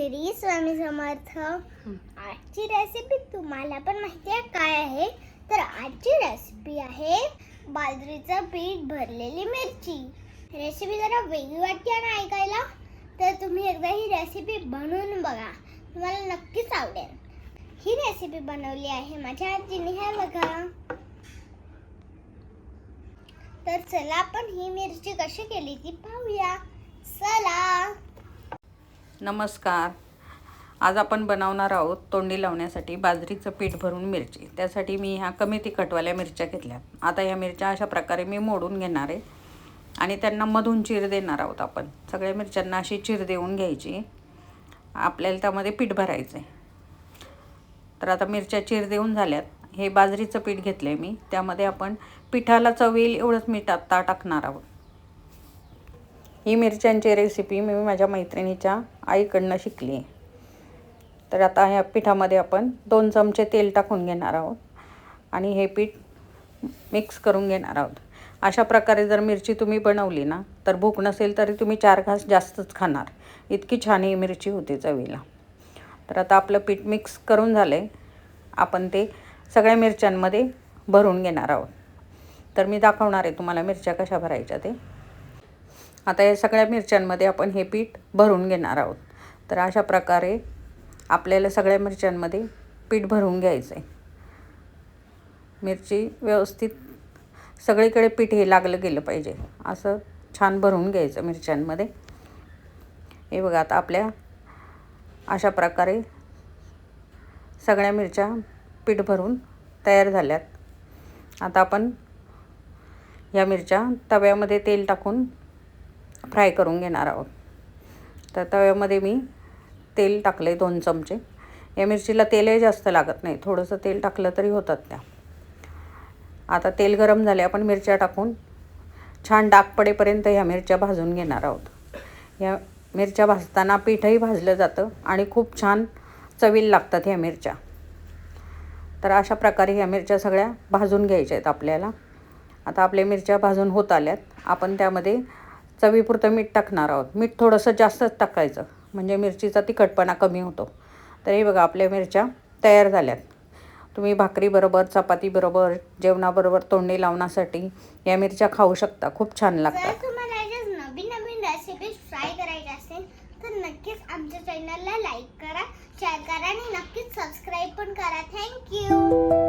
श्री स्वामी समर्थ. आजची रेसिपी तुम्हाला पण माहिती आहे काय आहे? तर आजची रेसिपी आहे बाजरीचं पीठ भरलेली मिरची. रेसिपी जरा वेगळी वाटते ना ऐकायला? तर तुम्ही एकदा ही रेसिपी बनवून बघा. तुम्हाला नक्कीच आवडेल. ही रेसिपी बनवली आहे माझ्या आजीने हे बघा. तर चला आपण ही मिरची कशी केली ती पाहूया. चला. नमस्कार. आज आपण बनवणार आहोत तोंडी लावण्यासाठी बाजरीचं पीठ भरून मिरची. त्यासाठी मी ह्या कमी तिखटवाल्या मिरच्या घेतल्या. आता ह्या मिरच्या अशा प्रकारे मी मोडून घेणार आहे. आणि त्यांना मधून चीर देणार आहोत आपण. सगळ्या मिरच्यांना अशी चीर देऊन घ्यायची. आपल्याला त्यामध्ये पीठ भरायचं आहे तर आता मिरच्या चीर देऊन झाल्यात. हे बाजरीचं पीठ घेतलं आहे मी. त्यामध्ये आपण पिठाला चव येईल एवढंच मीठ आत्ता टाकणार आहोत. ही मिरच्यांची रेसिपी मी माझ्या मैत्रिणीच्या आईकडनं शिकली आहे. तर आता ह्या पिठामध्ये आपण दोन चमचे तेल टाकून घेणार आहोत आणि हे पीठ मिक्स करून घेणार आहोत. अशा प्रकारे जर मिरची तुम्ही बनवली ना तर भूक नसेल तरी तुम्ही चार घास जास्तच खाणार. इतकी छान ही मिरची होती चवीला. तर आता आपलं पीठ मिक्स करून झालं. आहे आपण ते सगळ्या मिरच्यांमध्ये भरून घेणार आहोत. तर मी दाखवणार आहे तुम्हाला मिरच्या कशा भरायच्या ते. आता या सगळ्या मिरच्यांमध्ये आपण हे पीठ भरून घेणार आहोत. तर अशा प्रकारे आपल्याला सगळ्या मिरच्यांमध्ये पीठ भरून घ्यायचं आहे मिरची व्यवस्थित सगळीकडे पीठ हे लागलं गेलं पाहिजे. असं छान भरून घ्यायचं मिरच्यांमध्ये. हे बघा आता आपल्या अशा प्रकारे सगळ्या मिरच्या पीठ भरून तयार झाल्यात. आता आपण या मिरच्या तव्यामध्ये तेल टाकून फ्राय करून घेणार आहोत. तर तव्यामध्ये मी तेल टाकले दोन चमचे. या मिरचीला तेलही जास्त लागत नाही. थोडंसं तेल टाकलं तरी होतात त्या. आता तेल गरम झाले आपण मिरच्या टाकून छान डाग पडेपर्यंत ह्या मिरच्या भाजून घेणार आहोत. या मिरच्या भाजताना पीठही भाजलं जातं आणि खूप छान चवील लागतात ह्या मिरच्या. तर अशा प्रकारे ह्या मिरच्या सगळ्या भाजून घ्यायच्या आहेत आपल्याला. आता आपल्या मिरच्या भाजून होत आल्यात. आपण त्यामध्ये चवीपुरतं मीठ टाकणार आहोत. मीठ थोडंसं जास्तच टाकायचं. म्हणजे मिरचीचा तिखटपणा कमी होतो. तर हे बघा आपल्या मिरच्या तयार झाल्यात. तुम्ही भाकरीबरोबर चपातीबरोबर जेवणाबरोबर तोंडी लावण्यासाठी या मिरच्या खाऊ शकता. खूप छान लागतात. नवीन नवीन रेसिपीज ट्राय करायच्या असेल तर नक्कीच आमच्या चॅनलला लाईक करा शेअर करा आणि नक्कीच सबस्क्राईब पण करा. थँक्यू